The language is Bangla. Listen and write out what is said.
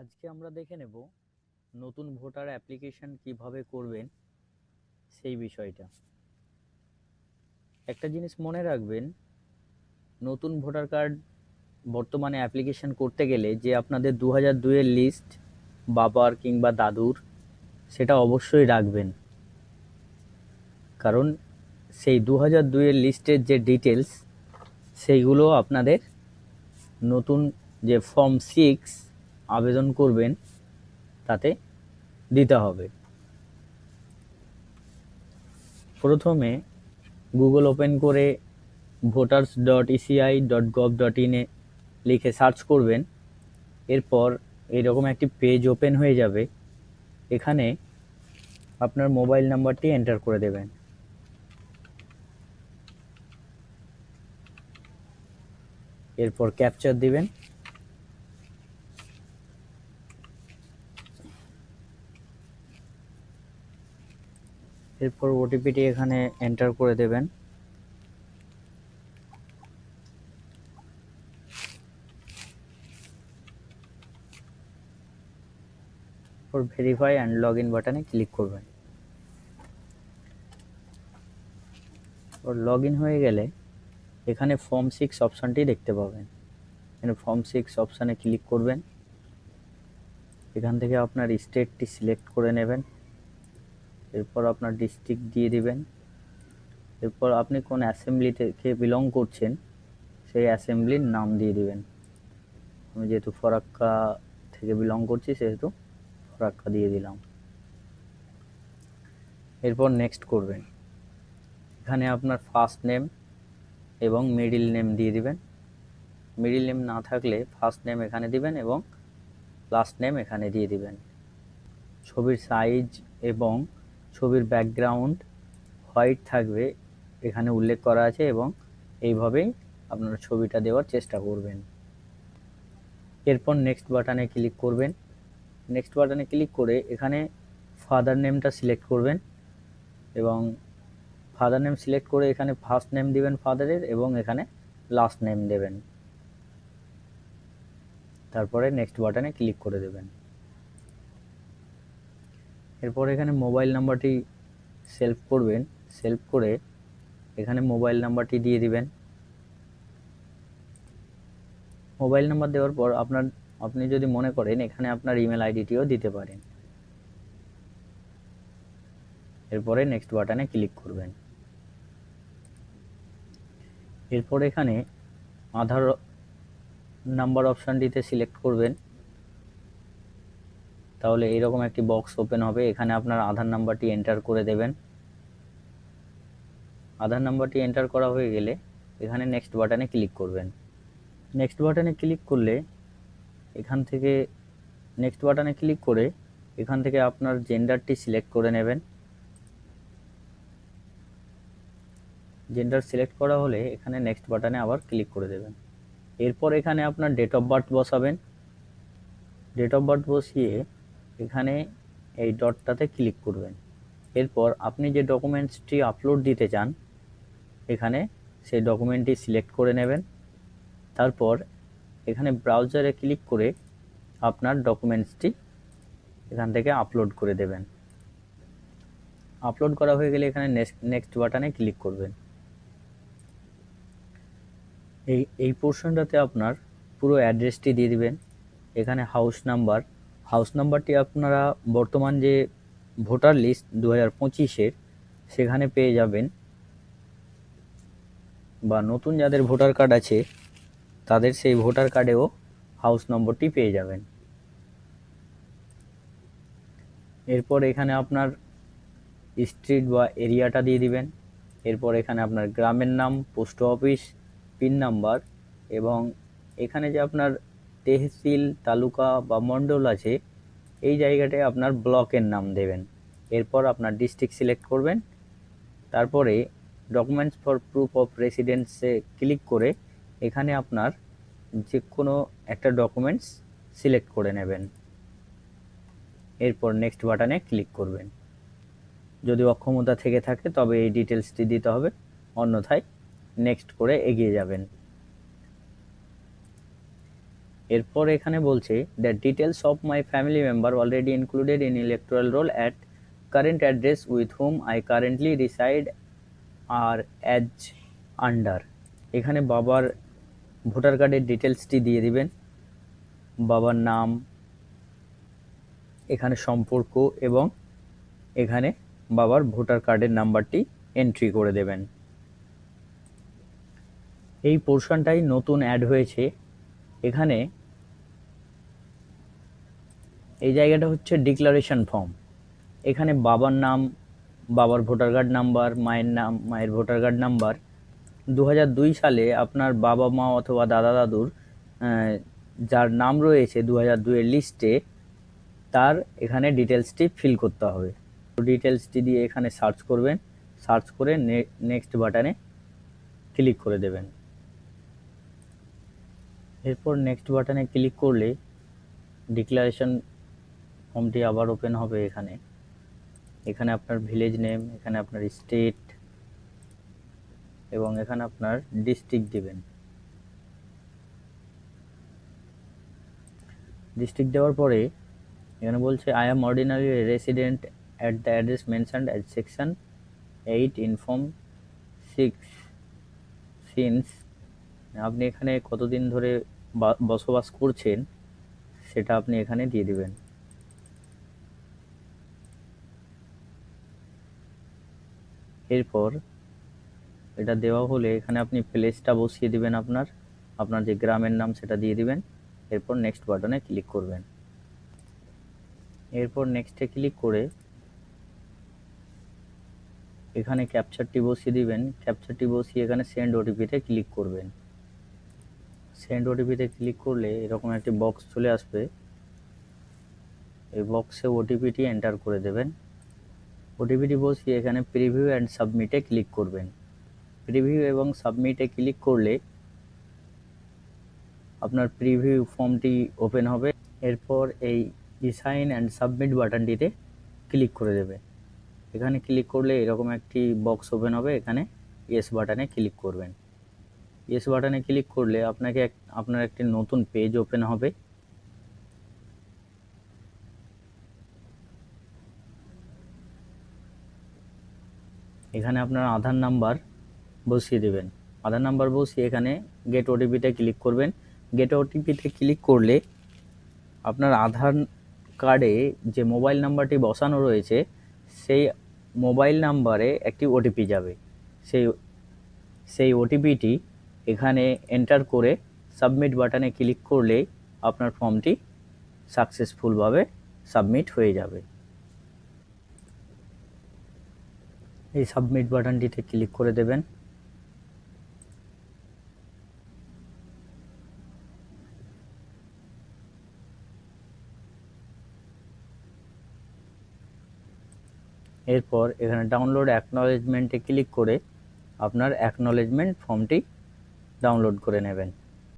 আজকে আমরা দেখে নেব নতুন ভোটার অ্যাপ্লিকেশন কীভাবে করবেন সেই বিষয়টা। একটা জিনিস মনে রাখবেন, নতুন ভোটার কার্ড বর্তমানে অ্যাপ্লিকেশন করতে গেলে যে আপনাদের দু হাজার দুইয়ের লিস্ট, বাবার কিংবা দাদুর, সেটা অবশ্যই রাখবেন। কারণ সেই দু হাজার দুইয়ের লিস্টের যে ডিটেলস সেইগুলো আপনাদের নতুন যে ফর্ম সিক্স আবেদন করবেন, তাতে দিতে হবে। প্রথমে গুগল ওপেন করে voters dot ECI dot gov dot ইনে লিখে সার্চ করবেন। এরপর এরকম একটি পেজ ওপেন হয়ে যাবে। এখানে আপনার মোবাইল নাম্বারটি এন্টার করে দেবেন। এরপর ক্যাপচার দিবেন। এরপর ওটিপিটি এখানে এন্টার করে দেবেন। এরপর ভেরিফাই অ্যান্ড লগ ইন বাটনে ক্লিক করবেন। লগ ইন হয়ে গেলে এখানে ফর্ম সিক্স অপশানটি দেখতে পাবেন। এখানে ফর্ম সিক্স অপশানে ক্লিক করবেন। এখান থেকে আপনার স্টেটটি সিলেক্ট করে নেবেন। এরপর আপনার ডিস্ট্রিক্ট দিয়ে দিবেন। এরপর আপনি কোন অ্যাসেম্বলি থেকে বিলং করছেন, সেই অ্যাসেম্বলির নাম দিয়ে দিবেন। আমি যেহেতু ফরাক্কা থেকে বিলং করছি, সেহেতু ফরাক্কা দিয়ে দিলাম। এরপর নেক্সট করবেন। এখানে আপনার ফার্স্ট নেম এবং মিডিল নেম দিয়ে দিবেন। মিডিল নেম না থাকলে ফার্স্ট নেম এখানে দিবেন এবং লাস্ট নেম এখানে দিয়ে দিবেন। ছবির সাইজ এবং ছবির ব্যাকগ্রাউন্ড হোয়াইট থাকবে, এখানে উল্লেখ করা আছে এবং এইভাবেই আপনারা ছবিটা দেওয়ার চেষ্টা করবেন। এরপর নেক্সট বাটনে ক্লিক করবেন। নেক্সট বাটনে ক্লিক করে এখানে ফাদার নেমটা সিলেক্ট করবেন এবং ফাদার নেম সিলেক্ট করে এখানে ফার্স্ট নেম দিবেন ফাদারের এবং এখানে লাস্ট নেম দেবেন। তারপরে নেক্সট বাটনে ক্লিক করে দেবেন। এরপর এখানে মোবাইল নাম্বারটি সেলফ করবেন সেলফ করে এখানে মোবাইল নাম্বারটি দিয়ে দিবেন। মোবাইল নাম্বার দেওয়ার পর আপনার, আপনি যদি মনে করেন এখানে আপনার ইমেল আইডিটিও দিতে পারেন। এরপরে নেক্সট বাটনে ক্লিক করবেন। এরপর এখানে আধার নাম্বার অপশানটিতে সিলেক্ট করবেন। তাহলে এরকম একটি বক্স ওপেন হবে। এখানে আপনার আধার নাম্বারটি এন্টার করে দেবেন। আধার নাম্বারটি এন্টার করা হয়ে গেলে এখানে নেক্সট বাটনে ক্লিক করবেন। নেক্সট বাটনে ক্লিক করলে এখান থেকে নেক্সট বাটনে ক্লিক করে এখান থেকে আপনার জেন্ডারটি সিলেক্ট করে নেবেন। জেন্ডার সিলেক্ট করা হলে এখানে নেক্সট বাটনে আবার ক্লিক করে দেবেন। এরপর এখানে আপনার ডেট অফ বার্থ বসাবেন। ডেট অফ বার্থ বসিয়ে এখানে এই ডটটাতে ক্লিক করবেন। এরপর আপনি যে ডকুমেন্টসটি আপলোড দিতে চান, এখানে সেই ডকুমেন্টটি সিলেক্ট করে নেবেন। তারপর এখানে ব্রাউজারে ক্লিক করে আপনার ডকুমেন্টসটি এখান থেকে আপলোড করে দেবেন। আপলোড করা হয়ে গেলে এখানে নেক্সট বাটনে ক্লিক করবেন। এই এই পোর্শনটাতে আপনার পুরো অ্যাড্রেসটি দিয়ে দিবেন। এখানে হাউস নাম্বার হাউস নাম্বারটি আপনারা বর্তমান যে ভোটার লিস্ট দু হাজার পঁচিশের, সেখানে পেয়ে যাবেন। বা নতুন যাদের ভোটার কার্ড আছে, তাদের সেই ভোটার কার্ডেও হাউস নম্বরটি পেয়ে যাবেন। এরপর এখানে আপনার স্ট্রিট বা এরিয়াটা দিয়ে দিবেন। এরপর এখানে আপনার গ্রামের নাম পোস্ট অফিস পিন নাম্বার এবং এখানে যে আপনার তেহসিল তালুকা বা মণ্ডল আছে, এই জায়গাটায় আপনার ব্লকের নাম দেবেন। এরপর আপনার ডিস্ট্রিক্ট সিলেক্ট করবেন। তারপরে ডকুমেন্টস ফর প্রুফ অফ রেসিডেন্সে ক্লিক করে এখানে আপনার যে কোনো একটা ডকুমেন্টস সিলেক্ট করে নেবেন। এরপর নেক্সট বাটনে ক্লিক করবেন। যদি অক্ষমতা থেকে থাকে তবে এই ডিটেলসটি দিতে হবে, অন্যথায় নেক্সট করে এগিয়ে যাবেন। এরপর এখানে বলছে the details of my family member already included in electoral roll at current address with whom I currently reside are as under এখানে বাবার ভোটার কার্ডের ডিটেলসটি দিয়ে দিবেন। বাবার নাম, এখানে সম্পর্ক এবং এখানে বাবার ভোটার কার্ডের নাম্বারটি এন্ট্রি করে দেবেন। এই পোর্শনটাই নতুন অ্যাড হয়েছে। এখানে এই জায়গাটা হচ্ছে ডিক্লারেশন ফর্ম এখানে বাবার নাম, বাবার ভোটার কার্ড নাম্বার মায়ের নাম, মায়ের ভোটার কার্ড নাম্বার দু হাজার দুই সালে আপনার বাবা মা অথবা দাদা দাদুর যার নাম রয়েছে দু হাজার দুইয়ের লিস্টে তার এখানে ডিটেলসটি ফিল করতে হবে। তো ডিটেলসটি দিয়ে এখানে সার্চ করবেন। সার্চ করে নেক্সট বাটনে ক্লিক করে দেবেন। এরপর নেক্সট বাটনে ক্লিক করলে ডিক্লারেশন ফর্মটি আবার ওপেন হবে এখানে। এখানে আপনার ভিলেজ নেম, এখানে আপনার স্টেট, এবং এখানে আপনার ডিস্ট্রিক্ট দিবেন। ডিস্ট্রিক্ট দেওয়ার পরে এখানে বলছে I am ordinary resident at the address mentioned at section eight in form six since আপনি এখানে কতদিন ধরে বসবাস করছেন, সেটা আপনি এখানে দিয়ে দিবেন। এরপর এটা দেওয়া হলে এখানে আপনি প্লেসটা বসিয়ে দিবেন আপনার। আপনার যে গ্রামের নাম সেটা দিয়ে দিবেন। এরপর নেক্সট বাটনে ক্লিক করবেন। এরপর নেক্সটে ক্লিক করে এখানে ক্যাপচারটি বসিয়ে দিবেন। ক্যাপচারটি বসিয়ে এখানে সেন্ড ওটিপিতে ক্লিক করবেন। সেন্ড ওটিপিতে ক্লিক করলে এরকম একটি বক্স চলে আসবে। এই বক্সে ওটিপিটি এন্টার করে দেবেন। ওটিপিটি বসিয়ে এখানে প্রিভিউ অ্যান্ড সাবমিটে ক্লিক করবেন। প্রিভিউ এবং সাবমিটে ক্লিক করলে আপনার প্রিভিউ ফর্মটি ওপেন হবে। এরপর এই সাইন অ্যান্ড সাবমিট বাটনটিতে ক্লিক করে দেবে। এখানে ক্লিক করলে এরকম একটি বক্স ওপেন হবে। এখানে ইয়েস বাটনে ক্লিক করবেন। ইয়েস বাটনে ক্লিক করলে আপনাকে আপনার একটি নতুন পেজ ওপেন হবে। এখানে আপনার আধার নাম্বার বসিয়ে দেবেন। আধার নাম্বার বসিয়ে এখানে গেট ওটিপিতে ক্লিক করবেন। গেট ওটিপিতে ক্লিক করলে আপনার আধার কার্ডে যে মোবাইল নাম্বারটি বসানো রয়েছে, সেই মোবাইল নাম্বারে একটি ওটিপি যাবে। সেই সেই ওটিপিটি এখানে এন্টার করে সাবমিট বাটনে ক্লিক করলেই আপনার ফর্মটি সাকসেসফুলভাবে সাবমিট হয়ে যাবে। এই সাবমিট বাটনটিতে ক্লিক করে দেবেন। এরপর এখানে ডাউনলোড অ্যাকনলেজমেন্টে ক্লিক করে আপনার অ্যাকনলেজমেন্ট ফর্মটি ডাউনলোড করে নেবেন।